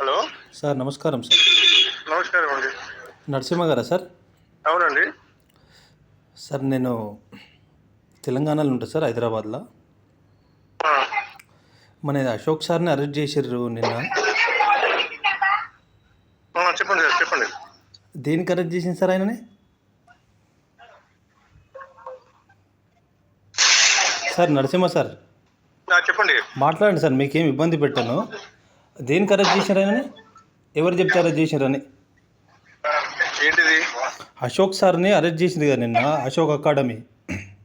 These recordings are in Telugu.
హలో సార్ నమస్కారం సార్. నమస్కారం అండి. నరసింహ గారా సార్? అవునండి. సార్ నేను తెలంగాణలో ఉంటా సార్ హైదరాబాద్లో. మన అశోక్ సార్ని అరెస్ట్ చేసిర్రు నిన్న. చెప్పండి సార్ చెప్పండి. దేనికి అరెస్ట్ చేసింది సార్ ఆయనని? Sir Narasimha sir. చెప్పండి. మాట్లాడండి సార్ మీకేం ఇబ్బంది పెట్టాను. దేనికి అరెస్ట్ చేశారు ఆయనని? ఎవరు చెప్తే అరెస్ట్ చేశారని? ఏంటిది? అశోక్ సార్ని అరెస్ట్ చేసింది కదా నిన్న అశోక్ అకాడమీ.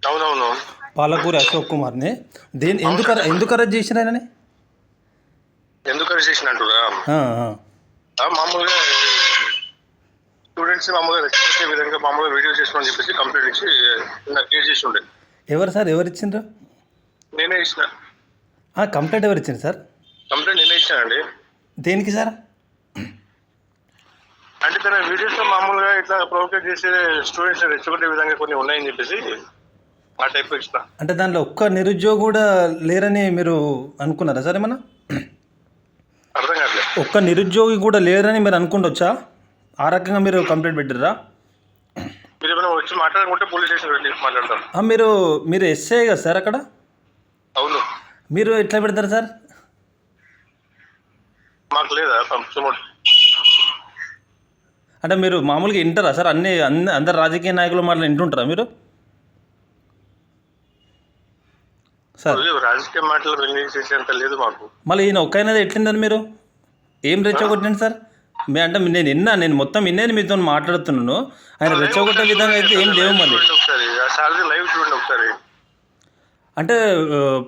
అవునవును. పాలకూరి అశోక్ కుమార్ని. దేని ఎందుకు ఎందుకు అరెస్ట్ చేశారు ఆయనని? ఎందుకు ఆ. ఆ, మామూలుగా స్టూడెంట్స్ మామూలుగా చేసే విధంగా మామూలుగా వీడియో చేసుకోమని చెప్పేసి కంప్లీట్ ఇచ్చి నాకు కేసు చేసి ఉండే. ఎవరు సార్? ఎవరు ఇచ్చిండ్రు? నేనే ఇచ్చిన. కంప్లైంట్ ఎవరు ఇచ్చింది సార్? కంప్లైంట్ ఇచ్చానండి దేనికి సార్? అంటే తన వీడియోస్లో మామూలుగా ఇట్లా ప్రొవోకేట్ చేసే స్టూడెంట్స్ రెచ్చగొట్టే విధంగా కొన్ని ఉన్నాయని చెప్పేసి ఆ టైప్ ఇచ్చిన. అంటే దాంట్లో ఒక్క నిరుద్యోగి కూడా లేరని మీరు అనుకున్నారా సార్ ఏమన్నా? అర్థం కావట్లేదు. ఒక్క నిరుద్యోగి కూడా లేరని మీరు అనుకుంటొచ్చా ఆ రకంగా మీరు కంప్లైంట్ పెట్టిర్రా? మీరు ఏమైనా వచ్చి మాట్లాడుకుంటే పోలీస్ స్టేషన్ వెళ్ళి మాట్లాడతాను ఆ, మీరు మీరు ఎస్ఏ కదా సార్ అక్కడ? అవును. మీరు ఎట్లా పెడతారు సార్? లేదా అంటే మీరు మామూలుగా వింటారా సార్? అన్ని అన్ని అందరు రాజకీయ నాయకులు మాటలు వింటుంటారా మీరు? సార్. రాజకీయ మాటలు లేదు మాకు. మళ్ళీ ఈయన ఒక్కైనది ఎట్లిందని మీరు? ఏం రెచ్చగొట్టింది సార్? మీ అంటే నేను విన్నా నేను మొత్తం విన్నాను మీతో మాట్లాడుతున్నాను. ఆయన రెచ్చగొట్టే విధంగా అయితే ఏం లేవు మళ్ళీ. లైవ్ చూడండి ఒకసారి. అంటే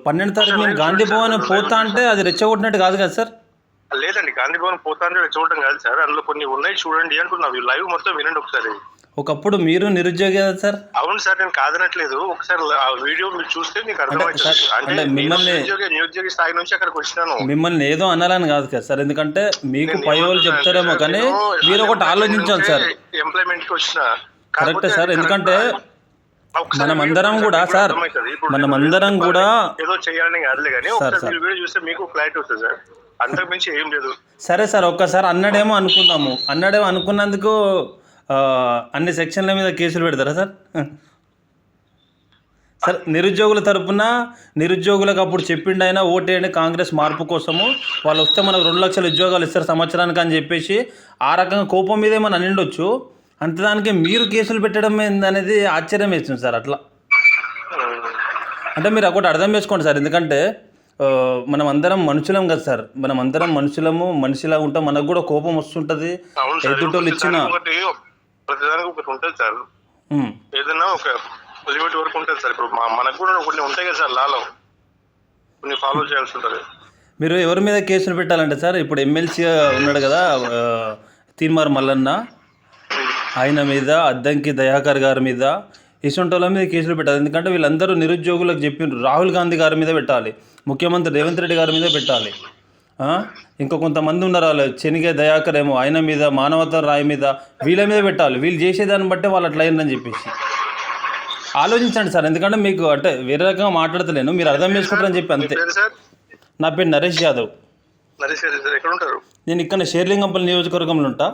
పన్నెండు తారీఖు నేను గాంధీ భవన్ పోతా అంటే అది రెచ్చగొట్టినట్టు కాదు కదా సార్? లేదండి గాంధీ భవన్ పోతాంటే చూడటం కాదు సార్. అందులో కొన్ని ఉన్నాయి చూడండి అంటున్నావు లైవ్ మొత్తం వినండి ఒకసారి. ఒకప్పుడు మీరు నిరుద్యోగి కదా సార్? అవును సార్ నేను కాదనట్లేదు. ఒకసారి ఆ వీడియో మీరు చూస్తే మీకు అర్థమవుతుంది. అంటే మిమ్మల్ని- నిరుద్యోగి స్థాయి నుంచి అక్కడికి వచ్చినాను. మిమ్మల్ని ఏదో అనాలని కాదు కదా సార్. ఎందుకంటే మీకు పై వాళ్ళు చెప్తారేమో కానీ మీరు ఒకటి ఆలోచించాలి సార్. ఎంప్లాయ్మెంట్కి వచ్చిన. కరెక్టే సార్ ఎందుకంటే మనమందరం వీడియో కూడా సార్. ఇప్పుడు మనమందరం కూడా ఏదో చేయాలని కాదులే కానీ సార్, ఒకసారి వీడియో చూస్తే మీకు క్లారిటీ వస్తుంది సార్. అంతకు మించి ఏం లేదు. సరే సార్ ఒక్కసారి అన్నాడేమో అనుకుందాము. అన్నాడేమో అనుకున్నందుకు అన్ని సెక్షన్ల మీద కేసులు పెడతారా సార్? సార్ నిరుద్యోగుల తరపున నిరుద్యోగులకు అప్పుడు చెప్పిండు ఆయన ఓటేయండి కాంగ్రెస్ మార్పు కోసము వాళ్ళు వస్తే మనకు రెండు లక్షల ఉద్యోగాలు ఇస్తారు సంవత్సరానికి అని చెప్పేసి ఆ రకంగా కోపం మీద ఏమన్నా అనిండొచ్చు? అంతదానికి మీరు కేసులు పెట్టడం అనేది ఆశ్చర్యం వేస్తుంది సార్ అట్లా. అంటే మీరు ఒకటి అర్థం చేసుకోండి సార్. ఎందుకంటే మనం అందరం మనుషులం కదా సార్. మనం అందరం మనుషులము మనిషిలా ఉంటాం. మనకు కూడా కోపం వస్తుంటుంది. ఎదుటోళ్ళు ఇచ్చిన. ప్రతిదానికి ఒకటి ఉంటుంది సార్. ఏదైనా ఒక లిమిట్ వరకు ఉంటుంది సార్. ఇప్పుడు మనకు కూడా కొన్ని ఉంటాయి కదా సార్ లాలో. కొన్ని ఫాలో చేయాల్సి ఉంటుంది. మీరు ఎవరి మీద కేసులు పెట్టాలంటే సార్ ఇప్పుడు ఎమ్మెల్సీ ఉన్నాడు కదా తీన్మార్ మల్లన్న. ఆయన మీద అద్దంకి దయాకర్ గారి మీద ఇటువంటి వాళ్ళ మీద కేసులు పెట్టాలి. ఎందుకంటే వీళ్ళందరూ నిరుద్యోగులకు చెప్పిండ్రు రాహుల్ గాంధీ గారి మీద పెట్టాలి. ముఖ్యమంత్రి రేవంత్ రెడ్డి గారి మీద పెట్టాలి? ఇంకా కొంతమంది ఉన్నారు వాళ్ళు. చెనిగే దయాకర్ ఏమో ఆయన మీద మానవత రాయి మీద వీళ్ళ మీద పెట్టాలి. వీళ్ళు చేసేదాన్ని బట్టే వాళ్ళు అట్లా అయిందని చెప్పేసి. ఆలోచించండి సార్. ఎందుకంటే మీకు అంటే వేరే రకంగా మాట్లాడతలేను. మీరు అర్థం చేసుకుంటారని చెప్పి అంతే. నా పేరు నరేష్ యాదవ్. నరేష్ గారు సార్. ఎక్కడ ఉంటారు నేను ఇక్కడ షేర్లింగంపల్లి నియోజకవర్గంలో ఉంటా.